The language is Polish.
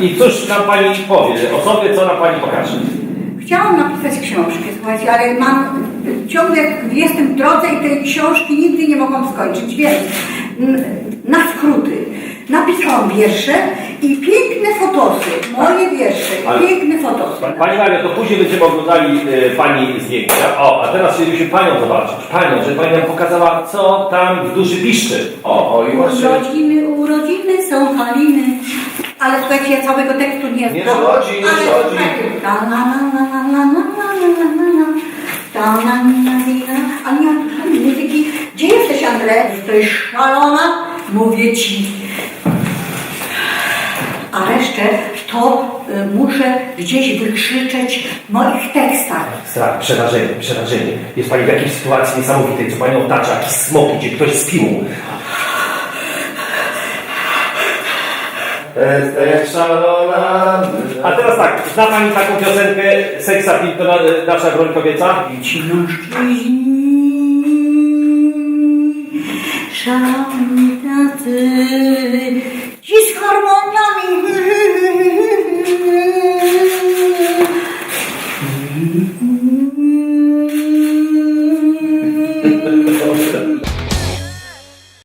I cóż nam Pani powie o sobie, co nam Pani pokaże? Chciałam napisać książkę, słuchajcie, ale mam ciągle jestem w drodze i tej książki nigdy nie mogłam skończyć, więc na skróty. Napisałam wiersze i piękne fotosy, moje wiersze, Ale- piękne fotosy. Pani Mario, to później będziemy oglądali e, Pani zdjęcia. O, a teraz chcielibyśmy Panią zobaczyć. Panią, że Pani nam pokazała, co tam w duszy piszczy. O, o i właśnie... Urodziny, urodziny są. Słuchajcie, ja całego tekstu nie znam. Nie schodzi, nie schodzi. Ania, muzyki, gdzie jesteś Andrzej? Jesteś szalona? Mówię ci. A resztę to y, muszę gdzieś wykrzyczeć w moich tekstach. Strach, przerażenie, przerażenie. Jest Pani w jakiejś sytuacji niesamowitej, co Panią otacza, jakiś smok idzie, ktoś z piłą, A teraz tak, zna Pani taką piosenkę Seksa Pinto, nasza y, broń kobieca? Szanowni tacy